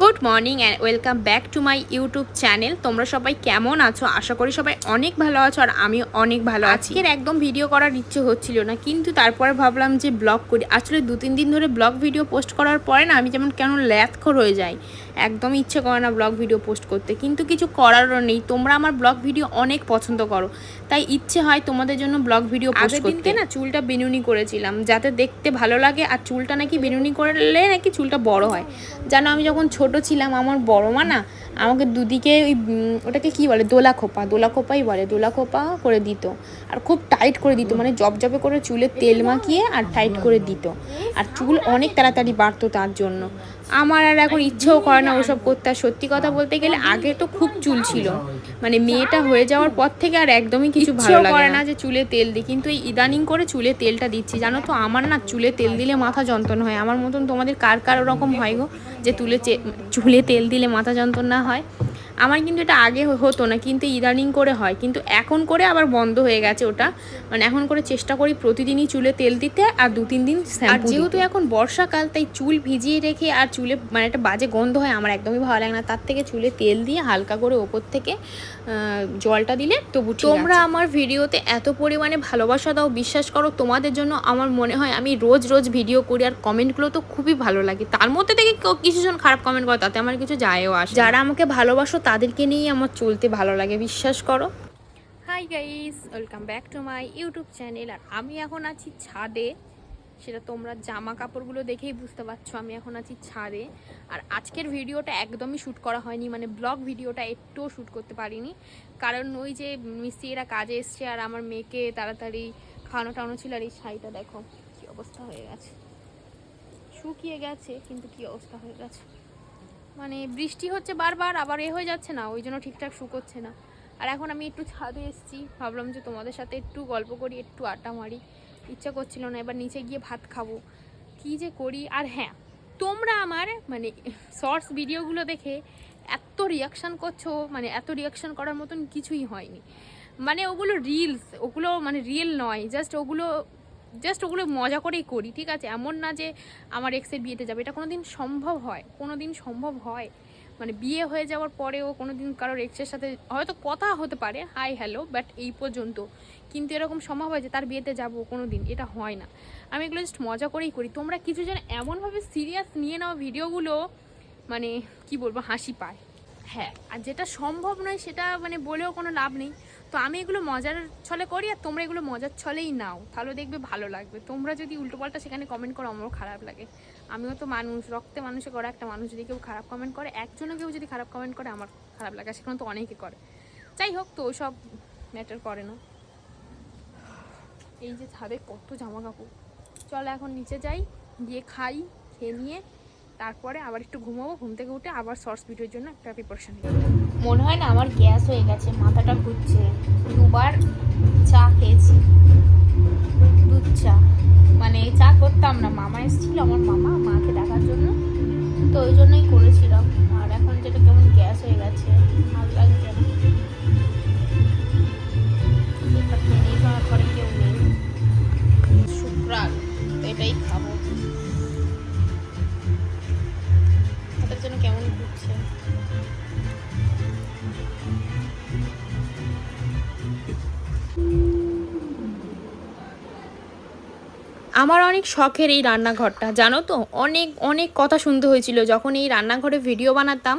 Good morning and welcome back to my YouTube channel. তোমরা সবাই কেমন আছো? আশা করি সবাই অনেক ভালো আছো আর আমি অনেক ভালো আছি। এর একদম ভিডিও করার ইচ্ছে হচ্ছিল না, কিন্তু তারপরে ভাবলাম যে ব্লগ করি। আসলে দু তিন দিন ধরে ব্লগ ভিডিও পোস্ট করার পরে না আমি যেমন কেন ল্যাথখর হয়ে যাই। একদম ইচ্ছে করে না ব্লগ ভিডিও পোস্ট করতে। কিন্তু কিছু করারও নেই। তোমরা আমার ব্লগ ভিডিও অনেক পছন্দ করো। তাই ইচ্ছে হয় তোমাদের জন্য ব্লগ ভিডিও পোস্ট করতে। না চুলটা বেনুনি করেছিলাম যাতে দেখতে ভালো লাগে। আর চুলটা নাকি বেনুনি করলে নাকি চুলটা বড় হয়। জানো আমি যখন ছোট ছিলাম আমার বড় মা না আমাকে দুদিকে ওই ওটাকে কি বলে দোলা খোপা দোলা খোপাই বলে দোলা খোপা করে দিত। আর খুব টাইট করে দিত মানে জব জবে করে চুলে তেল মাখিয়ে আর টাইট করে দিত। আর চুল অনেক তাড়াতাড়ি বাড়তো তার জন্য। আমার আর এখন ইচ্ছেও করে না ওসব করতে। আর সত্যি কথা বলতে গেলে আগে তো খুব চুল ছিল। মানে মেয়েটা হয়ে যাওয়ার পর থেকে আর একদমই কিছু ভালো লাগে না যে চুলে তেল দিই। কিন্তু এই ইদানিং করে চুলে তেলটা দিচ্ছি। জানো তো আমার না চুলে তেল দিলে মাথা যন্ত্রণা হয়। আমার মতন তোমাদের কার কার ওরকম হয় গো? যে তুলে চে- চুলে তেল দিলে মাথা যন্ত্রণা হয় আমার কিন্তু এটা আগে হতো না কিন্তু ইদানিং করে হয়। কিন্তু এখন করে আবার বন্ধ হয়ে গেছে ওটা। মানে এখন করে চেষ্টা করি প্রতিদিনই চুলে তেল দিতে আর দু তিন দিন আর যেহেতু এখন বর্ষাকাল তাই চুল ভিজিয়ে রেখে আর চুলে মানে একটা বাজে গন্ধ হয় আমার একদমই ভালো লাগে না। তার থেকে চুলে তেল দিয়ে হালকা করে ওপর থেকে জলটা দিলে তবু তোমরা আমার ভিডিওতে এত পরিমাণে ভালোবাসা দাও বিশ্বাস করো তোমাদের জন্য আমার মনে হয় আমি রোজ রোজ ভিডিও করি আর কমেন্টগুলো তো খুবই ভালো লাগে। তার মধ্যে থেকে কেউ কিছুজন খারাপ কমেন্ট করে তাতে আমার কিছু যায়ও আসে যারা আমাকে ভালোবাসো তাদেরকে নিয়েই আমার চলতে ভালো লাগে, বিশ্বাস করো। Hi guys welcome back to my YouTube channel আর আমি এখন আছি ছাদে। সেটা তোমরা জামা কাপড়গুলো দেখেই বুঝতে পারছ, আমি এখন আছি ছাদে। আর আজকের ভিডিওটা একদমই শ্যুট করা হয়নি মানে ব্লগ ভিডিওটা একটুও শ্যুট করতে পারিনি। কারণ ওই যে মিস্ত্রিরা কাজে এসছে আর আমার মেয়েকে তাড়াতাড়ি খাওয়ানো টানো ছিল আর এই শাড়িটা দেখো, কি অবস্থা হয়ে গেছে। শুকিয়ে গেছে, কিন্তু কি অবস্থা হয়ে গেছে। মানে বৃষ্টি হচ্ছে বারবার, আবার এ হয়ে যাচ্ছে না, ওই জন্য ঠিকঠাক শুকোচ্ছে না। আর এখন আমি একটু ছাদে এসেছি, ভাবলাম যে তোমাদের সাথে একটু গল্প করি, একটু আড্ডা মারি। ইচ্ছা করছিল না, এবার নিচে গিয়ে ভাত খাব। কি যে করি? আর হ্যাঁ তোমরা আমার মানে শর্টস ভিডিওগুলো দেখে এত রিয়াকশান করছ মানে এত রিয়াকশান করার মতন কিছুই হয়নি। মানে ওগুলো রিলস ওগুলো মানে রিয়েল নয় জাস্ট ওগুলো জাস্ট ওগুলো মজা করেই করি, ঠিক আছে? এমন না যে আমার এক্সের বিয়েতে যাবে। এটা কোনো দিন সম্ভব হয় কোনো দিন সম্ভব হয়। মানে বিয়ে হয়ে যাওয়ার পরেও কোনো দিন কারোর এক্সের সাথে, হয়তো কথা হতে পারে হাই হ্যালো বাট এই পর্যন্ত। কিন্তু এরকম সম্ভব হয় যে তার বিয়েতে যাব কোনো দিন এটা হয় না। আমি এগুলো জাস্ট মজা করেই করি। তোমরা কিছু যেন এমনভাবে সিরিয়াস নিয়ে নাও ভিডিওগুলো মানে কি বলব, হাসি পায়। হ্যাঁ আর যেটা সম্ভব নয় সেটা মানে বলেও কোনো লাভ নেই। তো আমি এগুলো মজার ছলে করি আর তোমরা এগুলো মজার ছলেই নাও। তাহলে দেখবে ভালো লাগবে। তোমরা যদি উল্টোপাল্টা সেখানে কমেন্ট করো, আমারও খারাপ লাগে। আমিও তো মানুষ, রক্তে মানুষে করা একটা মানুষ। যদি কেউ খারাপ কমেন্ট করে, একজনও কেউ যদি খারাপ কমেন্ট করে, আমার খারাপ লাগে। সেখানে তো অনেকে করে। যাই হোক, তো সব ম্যাটার করে না। এই যে ছাদে কত জামা কাপড় চল এখন নিচে যাই, গিয়ে খাই, খেয়ে নিয়ে, তারপরে আবার একটু ঘুমাবো। ঘুম থেকে উঠে আবার শর্টস ভিডিওর জন্য একটা প্রিপারেশন মনে হয় না আমার গ্যাস হয়ে গেছে, মাথাটা ঘুরছে। দুবার চা খেয়েছি। দুধ চা। মানে চা করতাম না, মামা এসেছিল, আমার মামা মাকে দেখার জন্য। তো ওই জন্যই করেছিলাম। আর এখন যেটা কেমন গ্যাস হয়ে গেছে। আমার অনেক শখের এই রান্নাঘরটা, জানো তো? অনেক অনেক কথা শুনতে হয়েছিল। যখন এই রান্নাঘরে ভিডিও বানাতাম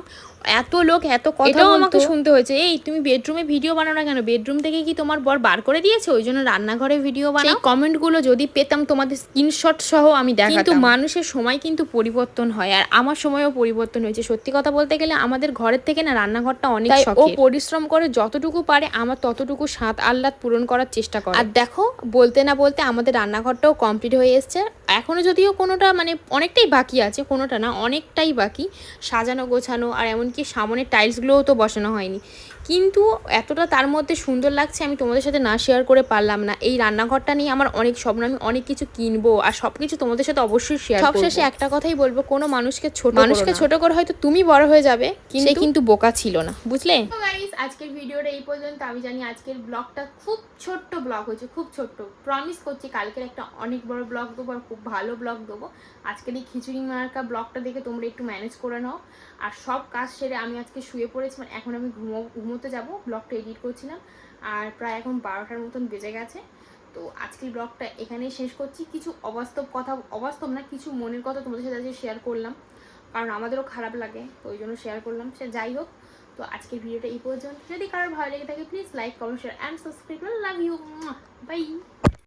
এত লোক এত কথা আমাকে শুনতে হয়েছে। এই তুমি বেডরুমে ভিডিও বানাও না কেন? বেডরুম থেকে কি তোমার বর বার করে দিয়েছে? ওই জন্য রান্নাঘরে ভিডিও বানাও। কমেন্টগুলো যদি পেতাম তোমাদের স্ক্রিনশট সহ আমি দেখাতাম। কিন্তু মানুষের সময় কিন্তু পরিবর্তন হয় আর আমার সময়ও পরিবর্তন হয়েছে। সত্যি কথা বলতে গেলে আমাদের ঘরের থেকে না রান্নাঘরটা অনেক ও ও পরিশ্রম করে যতটুকু পারে আমার ততটুকু স্বাদ আহ্লাদ পূরণ করার চেষ্টা করে। আর দেখো বলতে না বলতে আমাদের রান্নাঘরটাও কমপ্লিট হয়ে এসছে। এখনও যদিও কোনোটা মানে অনেকটাই বাকি আছে কোনোটা না অনেকটাই বাকি। সাজানো গোছানো আর এমনকি সামনের টাইলসগুলোও তো বসানো হয়নি। কিন্তু এতটা তার মধ্যে সুন্দর লাগছে আমি তোমাদের সাথে না শেয়ার করে পারলাম না। এই রান্নাঘরটা নিয়ে আমার অনেক স্বপ্ন আমি অনেক কিছু কিনবো আর সব কিছু তোমাদের সাথে অবশ্যই শেয়ার সবশেষে একটা কথাই বলব কোনো মানুষকে ছোট মানুষকে ছোট করে হয়তো তুমি বড় হয়ে যাবে সে কিন্তু বোকা ছিল না বুঝলে? আজকের ভিডিওটা এই পর্যন্ত। আমি জানি আজকের ব্লগটা খুব ছোট্ট ব্লগ হয়েছে, খুব ছোট্ট। প্রমিস করছি কালকের একটা অনেক বড় ব্লগ দেবো আর খুব ভালো ব্লগ দেবো। আজকের এই খিচুড়ি মার্কা ব্লগটা দেখে তোমরা একটু ম্যানেজ করে নাও। আর সব কাজ সেরে আমি আজকে শুয়ে পড়েছি মানে এখন আমি ঘুমো, ঘুমোতে যাব, ব্লগটা এডিট করছিলাম। আর প্রায় এখন বারোটার মতন বেজে গেছে। তো আজকের ব্লগটা এখানেই শেষ করছি। কিছু অবাস্তব কথা, অবাস্তব না, কিছু মনের কথা তোমাদের সাথে আজকে শেয়ার করলাম। কারণ আমাদেরও খারাপ লাগে, তো ওই জন্য শেয়ার করলাম। সে যাই হোক তো আজকের ভিডিওটা এই পর্যন্ত। যদি কারোর ভালো লেগে থাকে please like comment share and subscribe love you bye